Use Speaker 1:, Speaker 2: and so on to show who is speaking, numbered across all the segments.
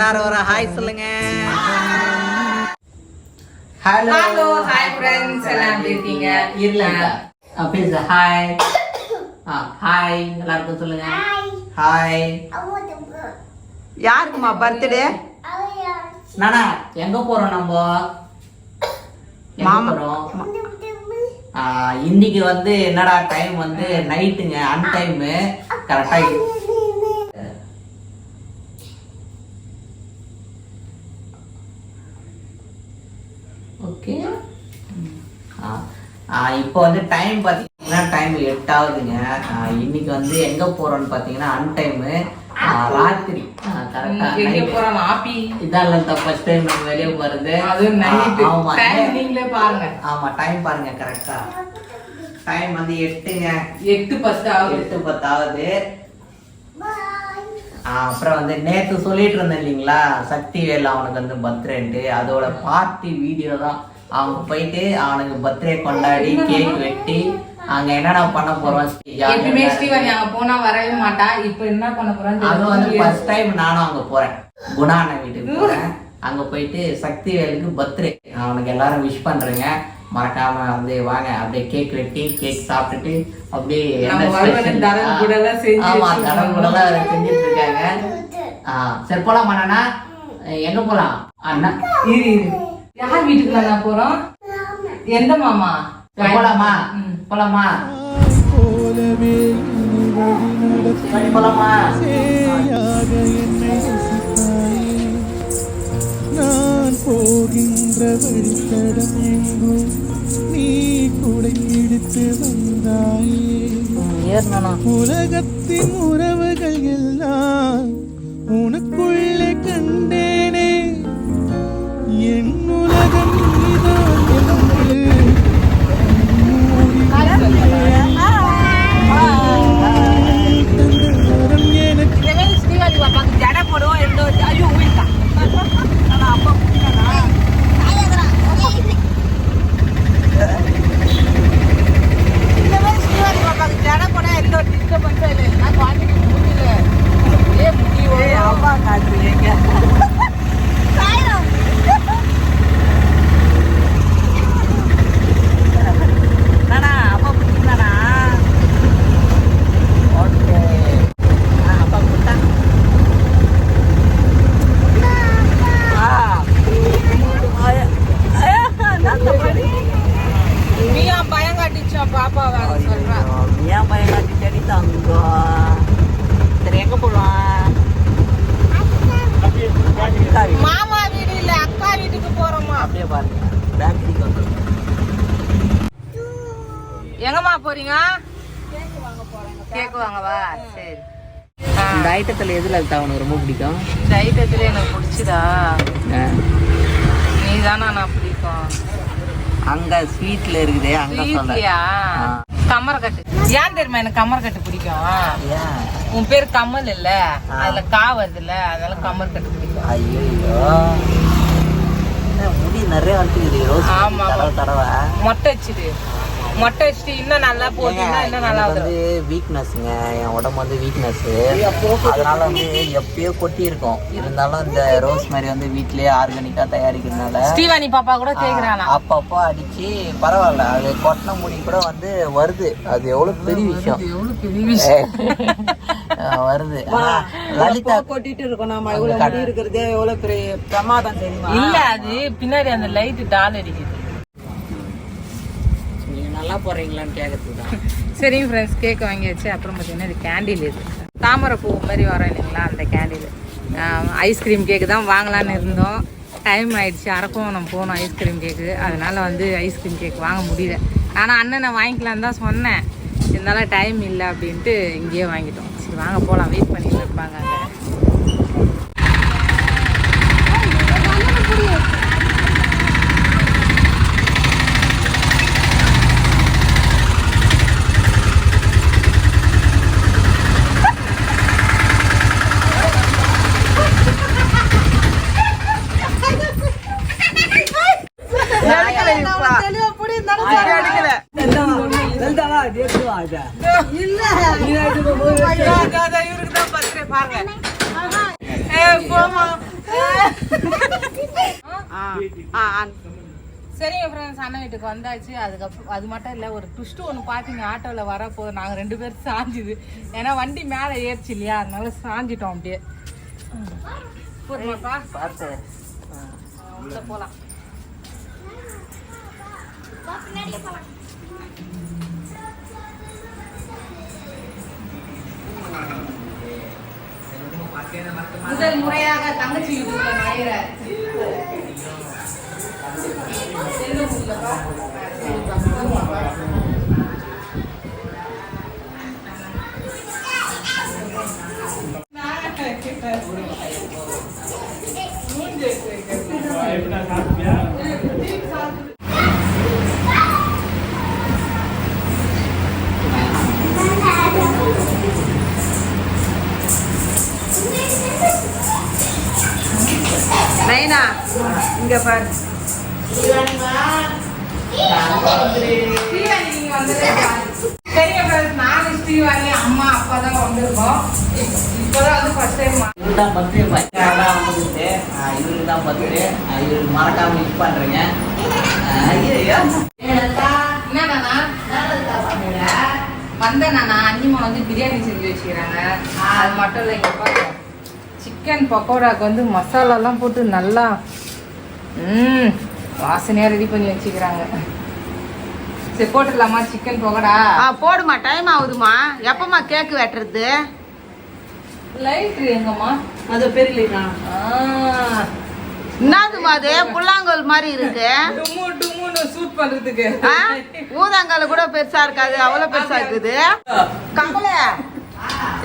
Speaker 1: எல்லாரும் ஒரு ஹாய் சொல்லுங்க.
Speaker 2: ஹலோ
Speaker 3: ஹலோ ஹாய் ஃப்ரெண்ட்ஸ் எல்லாம் எப்படி இருக்கீங்க?
Speaker 2: இல்ல. பேச ஹாய் ஹாய் எல்லாருக்கும் சொல்லுங்க. ஹாய்
Speaker 1: யாருக்குமா பர்த்டே
Speaker 2: நானா எங்க போறோம் நம்ம? எங்க
Speaker 1: மாமா.
Speaker 2: போறோம்? ஆ, இன்னைக்கு வந்து என்னடா டைம் வந்து? நைட்டுங்க அன் டைம் கரெக்டா ஓகே இப்போ வந்து டைம் பார்த்தீங்கன்னா டைம் எட்டாவதுங்க. இன்னைக்கு வந்து எங்க போறோம்னு பார்த்தீங்கன்னா அன் டைமு ராத்திரி. வெளியே போறது. ஆமா
Speaker 3: டைம் பாருங்க.
Speaker 2: ஆமா டைம் பாருங்க கரெக்டா டைம் வந்து எட்டுங்க.
Speaker 3: எட்டு பத்து ஆகுது.
Speaker 2: எட்டு பத்தாவது. ஆ, அப்புறம் வந்து நேத்து சொல்லிட்டு இருந்தேன் இல்லைங்களா? சக்தி வேல் அவனுக்கு வந்து பர்த்டேன்ட்டு அதோட பார்ட்டி வீடியோ தான். அவங்க போயிட்டு அவனுக்கு பர்த்டே கொண்டாடி கேக் வெட்டி அங்க என்னென்ன பண்ண போறோம்
Speaker 3: எப்பயுமே ஸ்ரீவாணி அங்க போனா வரவே மாட்டா. இப்ப என்ன பண்ண
Speaker 2: அது வந்து ஃபர்ஸ்ட் டைம் நானும் அங்க போறேன். குணா அண்ணன் வீட்டுக்கு போறேன். அங்க போயிட்டு சக்தி வேலுக்கு பர்த்டே அவனுக்கு எல்லாரும் விஷ் பண்றேங்க. மறக்காம வந்து வாங்க. அப்படியே கேக் வெட்டி கேக் சாப்பிட்டுட்டு அப்படியே ஆமா. தடவு கூடலாம் செஞ்சுட்டு இருக்காங்க. ஆ, சரி போலாமா நானா எங்க போலாம்? அண்ணா?
Speaker 3: இரு. யார் வீட்டுக்குள்ள நான் போறோம்? எந்த மாமா?
Speaker 2: போலாமா. போலாமா? போலாமா?
Speaker 4: சேயாக என்னை ரசித்தாயே. நான் போகின்ற வழித்தடம் எங்கும் நீ குடை பிடித்து வந்தாயே. உலகத்தின் உறவுகள் எல்லாம் உனக்குள்ளே கண்டேனே என் உலகம் நீதான் என்று தந்த வரம் எனக்கு
Speaker 3: நீயா பயம் காட்டிச்சா பாப்பாவை சொல்றேன்
Speaker 1: ஏன் பையன் காட்டி செடி தங்கோ சரி எங்க போலாம் அக்கா வீடு.
Speaker 3: மாமா வீடு இல்ல அக்கா வீட்டுக்கு போறோமா
Speaker 1: அப்படியே பாருங்க பேக்கரிக்கு வந்து
Speaker 3: எங்கம்மா போறீங்க வாங்கவா சரி.
Speaker 2: இந்த ஐட்டத்துல எதுல இருக்கா உனக்கு ரொம்ப பிடிக்கும்?
Speaker 3: இந்த ஐட்டத்துல எனக்கு பிடிச்சதா? நீ தானா நான் பிடிக்கும்?
Speaker 1: அங்க ஸ்வீட்ல இருக்குது அங்க சொல்ல
Speaker 3: ஸ்வீட்லியா கம்மரக்கட்டு ஏன் தெரியுமா எனக்கு கம்மரக்கட்டு பிடிக்கும்? உன் பேர் கமல் இல்ல. அதுல கா வருதுல்ல அதனால கம்மரக்கட்டு பிடிக்கும்.
Speaker 1: ஐயோ முடி நிறைய வந்துக்குது ரோஸ்
Speaker 3: ஆமா.
Speaker 1: தடவை
Speaker 3: மொட்டை வச்சுடு மொட்டை வச்சுட்டு இன்னும் நல்லா போட்டீங்கன்னா இன்னும் நல்லா
Speaker 1: வந்து வீக்னஸ்ங்க என் உடம்பு வந்து வீக்னஸ் அதனால வந்து எப்பயோ கொட்டி இருக்கும் இருந்தாலும் இந்த ரோஸ் மாதிரி வந்து வீட்லயே ஆர்கானிக்கா தயாரிக்கிறதுனால
Speaker 3: ஸ்ரீவாணி பாப்பா கூட கேக்குறானா?
Speaker 1: அப்பப்போ அடிச்சு பரவாயில்ல. அது கொட்டின முடி கூட வந்து வருது. அது எவ்வளவு பெரிய விஷயம்.
Speaker 3: எவ்வளவு பெரிய விஷயம்.
Speaker 1: வருது. லலிதா
Speaker 5: கொட்டிட்டு இருக்கோம் நம்ம இருக்கிறதே எவ்வளவு பெரிய பிரமாதம் தெரியுமா?
Speaker 3: இல்ல அது பின்னாடி அந்த லைட் டால் அடிக்குது.
Speaker 2: நல்லா போறீங்களான்னு கேட்கறதுக்கு தான்.
Speaker 3: சரிங்க ஃப்ரெண்ட்ஸ் கேக் வாங்கி வச்சு அப்புறம் பார்த்தீங்கன்னா இது கேண்டில் இது. தாமரை பூ மாதிரி வரோம் இல்லைங்களா அந்த கேண்டில் ஐஸ்கிரீம் கேக்கு தான் வாங்கலான்னு இருந்தோம். டைம் ஆயிடுச்சு நம்ம போகணும் ஐஸ்கிரீம் கேக்கு அதனால வந்து ஐஸ்கிரீம் கேக் வாங்க முடியல. ஆனால் அண்ணனை வாங்கிக்கலான்னு தான் சொன்னேன். இருந்தாலும் டைம் இல்லை அப்படின்ட்டு இங்கேயே வாங்கிட்டோம். சரி வாங்க போகலாம் வெயிட் பண்ணிட்டு இருப்பாங்க அங்கே. சரிங்க ஃப்ரெண்ட்ஸ் அண்ணன் வீட்டுக்கு வந்தாச்சு. அதுக்கப்புறம் அது மட்டும் இல்லை ஒரு ட்விஸ்ட் ஒன்று பார்த்தீங்க ஆட்டோவில் வரப்போகுது நாங்கள் ரெண்டு பேரும் சாஞ்சுது. ஏன்னா வண்டி மேலே ஏறிச்சு இல்லையா? அதனால சாஞ்சிட்டோம் அப்படியே.
Speaker 1: பார்த்து.
Speaker 3: போகலாம் முதல் முறையாக தங்கச்சி வீட்டுக்குள்ள நுழையிற நைனா இங்க பாரு. அம்மா அப்பா தான் வந்திருக்கோம். இப்ப- இப்பதான் வந்து ஃபர்ஸ்ட் டைம்
Speaker 2: இவரு தான் பர்த்டே தான் வந்துட்டு இவருக்கு தான் பர்த்டே இவருக்கு மறக்காம மிஸ் பண்றீங்க.
Speaker 3: என்னண்ணா வந்தேண்ணா அண்ணிமா வந்து பிரியாணி செஞ்சு வச்சுக்கிறாங்க. அது மட்டும் இல்லை இங்கே சிக்கன் பக்கோடாக்கு வந்து மசாலாலாம் போட்டு நல்லா ம் வாசனையாக ரெடி பண்ணி வச்சுக்கிறாங்க. சரி போட்டுடலாமா சிக்கன் பக்கோடா?
Speaker 5: ஆ போடுமா டைம் ஆகுதுமா. எப்பமா கேக் வெட்டுறது?
Speaker 3: லைட் எங்கம்மா?
Speaker 5: அது பெரியலா
Speaker 3: ஆ,
Speaker 5: என்னதுமா அது? புல்லாங்கோல் மாதிரி இருக்கு.
Speaker 3: டும்மு டும்முன்னு சூட் பண்றதுக்கு.
Speaker 5: ஆ? ஊதாங்கால் கூட பெருசா இருக்காது அவ்வளவு பெருசா இருக்குது. கமல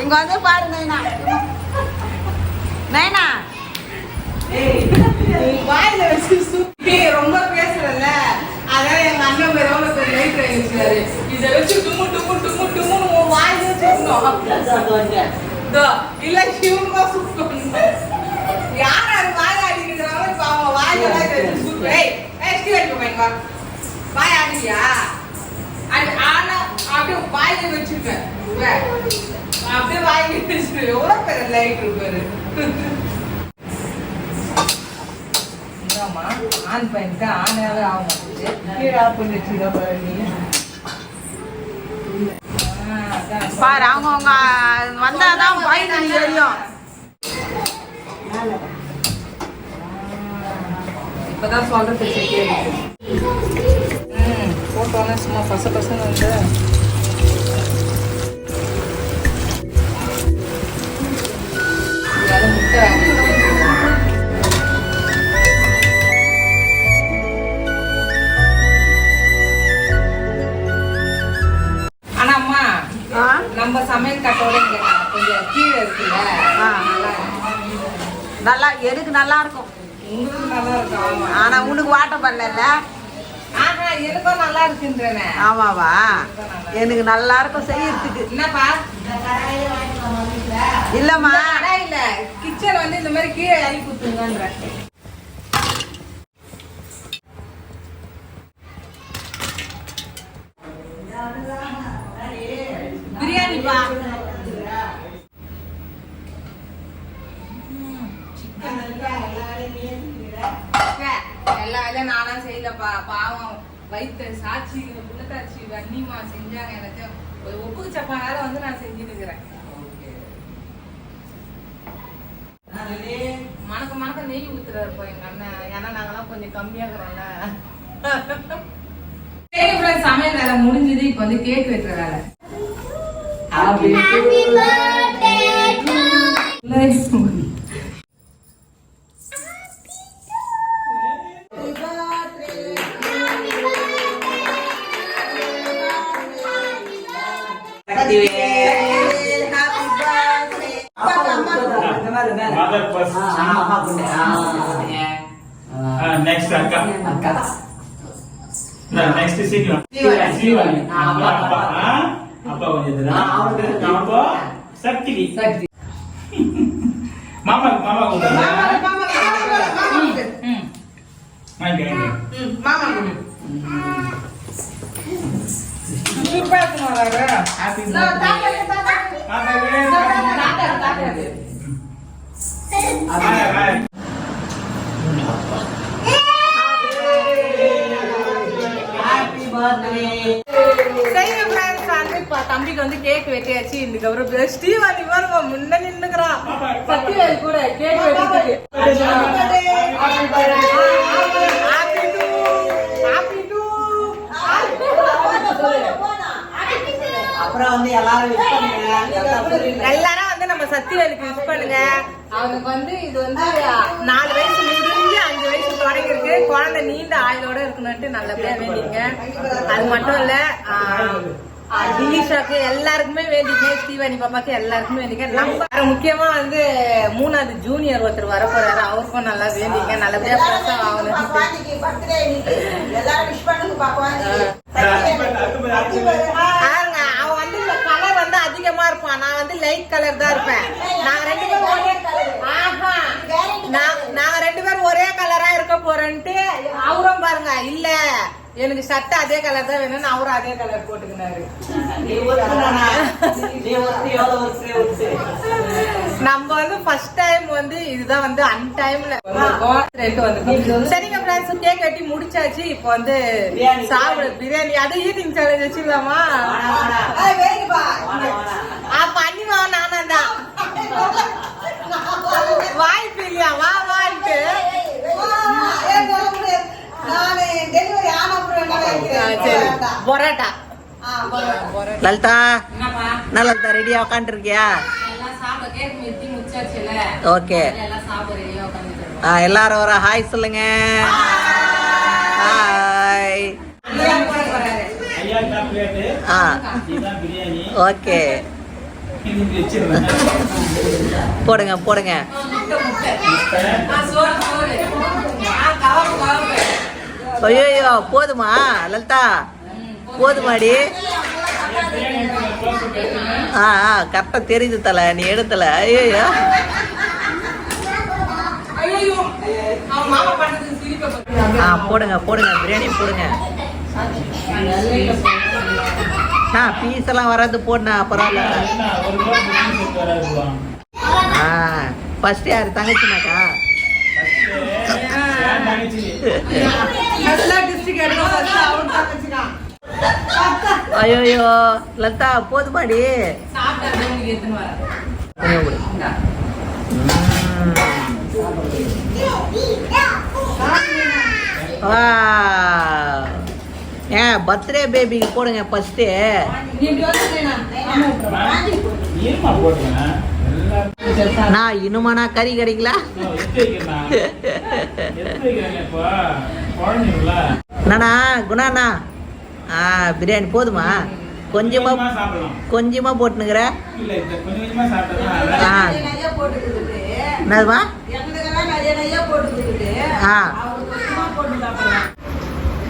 Speaker 5: இங்க வந்து பாரு நைனா நைனா
Speaker 3: வாயில வச்சு சுத்தி ரொம்ப பேசுறல அதான் எங்க அண்ணன் பேர் எவ்வளவு பேர் லைட் இதை வச்சு டும்மு டும்மு டும்மு டும்முன்னு உன் வாயில இல்ல யார் அது வாய் ஆடிக்கிறாங்க இப்ப அவங்க வாயில ஏய் வாய் ஆடியா அது ஆனா அப்படியே வாயில வச்சுருக்கேன். அப்படியே வாயில எவ்வளவு பேர் லைட் இருப்பாரு ஆன் பண்ணிட்டு ஆனாவே ஆக மாட்டேங்குது. கீழே ஆஃப் பண்ணி பாரு
Speaker 5: அவங்க அவங்க வந்தாதான் பாயிண்ட் தெரியும்.
Speaker 3: இப்பதான் சொல்றது போட்டோன்னே சும்மா பச பசன்னு வந்து ஆனா
Speaker 5: உனக்கு வாட்ட பண்ணல
Speaker 3: எனக்கும் நல்லா இருக்குன்றேனே.
Speaker 5: ஆமாவா? எனக்கு நல்லா இருக்கும் செய்யறதுக்கு.
Speaker 3: என்னப்பா
Speaker 5: இல்லம்மா.
Speaker 3: இல்ல. கிச்சன் வந்து இந்த மாதிரி கீழே இறக்கி குத்துங்கன்ற பிரியாணிப்பா. நானா செய்யலப்பா பாவம். வயிற்று சாட்சி புள்ளத்தாச்சி வன்னிமா செஞ்சாங்க எல்லாத்தையும் ஒரு உப்பு சப்பானால வந்து நான் செஞ்சுட்டு இருக்கிறேன் மணக்க மணக்க நெய் ஊத்துறாருப்பா எங்க அண்ணன். ஏன்னா நாங்கெல்லாம் கொஞ்சம் கம்மியா இருக்கிறோம்ல சரி ஃப்ரெண்ட்ஸ் சமையல் வேலை முடிஞ்சது. இப்போ வந்து கேக் வெட்டுற வேலை.
Speaker 2: Happy
Speaker 6: next அக்கா
Speaker 2: அக்கா
Speaker 6: நெக்ஸ்ட் சீக்கிரம்
Speaker 2: ஸ்ரீவாணி.
Speaker 6: ஸ்ரீவாணி
Speaker 2: ஆ, அப்பா,
Speaker 6: அப்பா
Speaker 2: அப்பா.
Speaker 6: ஆ, அப்பா கொஞ்சம் இதுனா.
Speaker 2: ஆ, அவனுக்கு
Speaker 3: தம்பிக்கு வந்து கேக் வெட்டியாச்சு. இன்னைக்கு அவரு பெஸ்டி வாங்கி பாருங்க முன்ன நின்னுக்கிறான். சத்தியவேல் கூட கேக் வெட்டி
Speaker 2: அப்புறம் வந்து எல்லாரும் wish பண்ணுங்க.
Speaker 3: எல்லாரும் வந்து நம்ம சத்தியவேலுக்கு விஷ் பண்ணுங்க. அவனுக்கு வந்து இது வந்து நாலு வயசு முடிஞ்சு அஞ்சு வயசு தொடங்கிருக்கு குழந்தை நீண்ட ஆயுளோட இருக்கணும்ட்டு நல்லபடியா வேண்டிங்க அது மட்டும் இல்ல திலீஷாக்கு எல்லாருக்குமே வேண்டிங்க ஸ்ரீவாணி பாப்பாக்கு எல்லாருக்குமே வேண்டிங்க நம்ம முக்கியமா வந்து மூணாவது ஜூனியர் ஒருத்தர் வர போறாரு. அவருக்கும் நல்லா வேண்டிங்க நல்லபடியா பிரசவம் ஆகணும்
Speaker 5: எல்லாரும் விஷ் பண்ணுங்க பாப்பா
Speaker 3: பாருங்க அவன் வந்து கலர் வந்து அதிகமா இருப்பான் நான் வந்து லைட் கலர் தான் இருப்பேன். நாங்க ரெண்டு பேரும் ஒரே ஆஹா. நான் நாங்க ரெண்டு பேரும் ஒரே கலரா இருக்க போறேன்ட்டு அவரும் பாருங்க இல்ல. எனக்கு சட்டை அதே கலர் தான் வேணும்னு அவரும் அதே கலர் போட்டுக்கினாரு. நம்ம வந்து ஃபர்ஸ்ட் டைம் வந்து இதுதான் வந்து அன் டைம்ல ரெண்டு வந்து சரிங்க ஃப்ரெண்ட்ஸ் கேக் வெட்டி முடிச்சாச்சு. இப்போ வந்து. சாப்பிட பிரியாணி. அது ஈட்டிங் சேலஞ்ச் வச்சிடலாமா. ஆ பண்ணிவா நானும் தான் வாய்ப்பு இல்லையா? வா வான்ட்டு
Speaker 5: நானு டெலிவரி ஆன அப்புறம் என்ன
Speaker 3: ஆ,
Speaker 5: வைக்கிறேன்
Speaker 3: சரி பொரோட்டா.
Speaker 2: லலிதா. லலிதா ரெடியா உட்காந்துருக்கியா ஓகே. ஆ, எல்லாரும் வர ஹாய் சொல்லுங்க. ஹாய். ஆ. ஓகே. போடுங்க போடுங்க. ஐயோ போதுமா லலிதா போதுமாடி. ஆ ஆ கரெக்டாக தெரியுது தலை நீ எடுத்தல ஐயோ. ஆ போடுங்க போடுங்க பிரியாணி போடுங்க ஆ பீஸ் எல்லாம் வராது போடுண்ணா பரவாயில்ல. ஆ ஃபர்ஸ்ட் யார் தங்கச்சினாக்கா ஐயோயோ லதா போதுமாடி. ஏன் பர்த்டே பேபிக்கு போடுங்க ஃபர்ஸ்ட்டு நான் இனுமானா கறி கிடைக்கல.
Speaker 6: நானா
Speaker 2: குணாண்ணா ஆ பிரியாணி போதுமா கொஞ்சமா
Speaker 6: கொஞ்சமா
Speaker 2: போட்டுனுக்குற ஆ. என்னதுமா ஆ.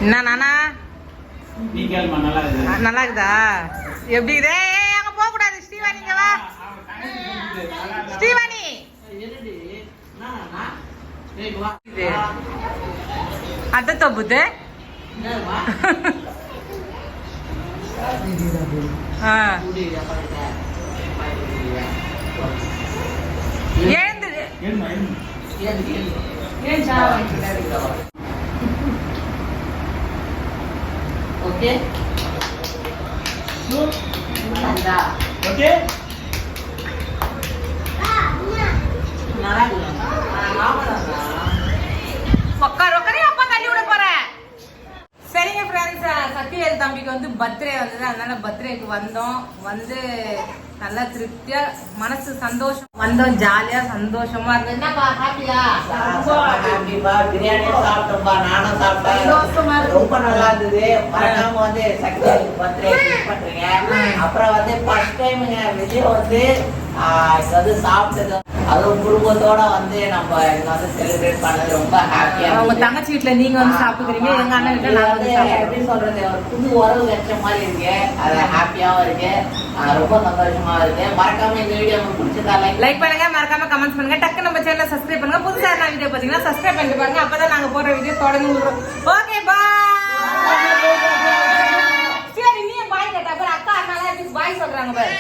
Speaker 3: என்ன நானா
Speaker 6: நல்லா இருக்கு.
Speaker 3: நல்லா இருக்குதா எப்படி ஏய், அங்க போக கூடாது ஸ்ரீவாணி இங்க வா
Speaker 6: அவன் தங்கச்சி இருக்குது. நல்லா இல்ல.
Speaker 3: ஸ்ரீவாணி இது. அத்தை தொப்புது ஆ எழுந்துடு
Speaker 6: ஏழுமா, ஏழுமா.
Speaker 3: ஏன் சா வாங்கிக்கிறாரு
Speaker 2: ஓகே
Speaker 6: ஓகே?
Speaker 3: சரிங்க ஃப்ரெண்ட்ஸ் சத்யவேல் தம்பிக்கு வந்து பர்த்டே வந்தது. அதனால பர்த்டேக்கு வந்தோம். வந்து நல்லா திருப்தியா மனசு சந்தோஷம். வந்தோம் ஜாலியா சந்தோஷமா இருந்தது என்னப்பா ஹாப்பியா?
Speaker 2: ஹாப்பிப்பா பிரியாணி சாப்பிட்டோம்பா நானும் சாப்பிட்டேன். ரொம்ப நல்லா இருந்தது. மறக்காம வந்து சக்தி பர்த்டே பண்றீங்க. அப்புறம் வந்து ஃபர்ஸ்ட் விஜய் வந்து இங்க வந்து சாப்பிட்டது அதுவும் குடும்பத்தோட வந்து நம்ம இங்க வந்து செலிப்ரேட் பண்ணது ரொம்ப ஹாப்பியா
Speaker 3: உங்க தங்கச்சி வீட்டுல நீங்க வந்து சாப்பிட்டுக்கிறீங்க எங்க அண்ணன் வீட்டுல நாங்க வந்து
Speaker 2: எப்படி சொல்றது ஒரு புது உறவு கிடைச்ச மாதிரி இருக்கு. அது ஹாப்பியாவும் இருக்கு. ரொம்ப சந்தோஷமா இருக்கு. மறக்காம இந்த வீடியோ உங்களுக்கு பிடிச்சிருந்தா லைக்
Speaker 3: லைக் பண்ணுங்க மறக்காம கமெண்ட் பண்ணுங்க. டக்கு நம்ம சேனலை சப்ஸ்கிரைப் பண்ணுங்க. புதுசா என்ன வீடியோ பாத்தீங்கன்னா சப்ஸ்கிரைப் பண்ணிட்டு பாருங்க. அப்பதான் நாங்க போடுற வீடியோ தொடர்ந்து விடுறோம் ஓகே பாய் சரி நீ பாய் கேட்டா பாரு. அக்கா அண்ணா பாய் சொல்றாங்க பாரு.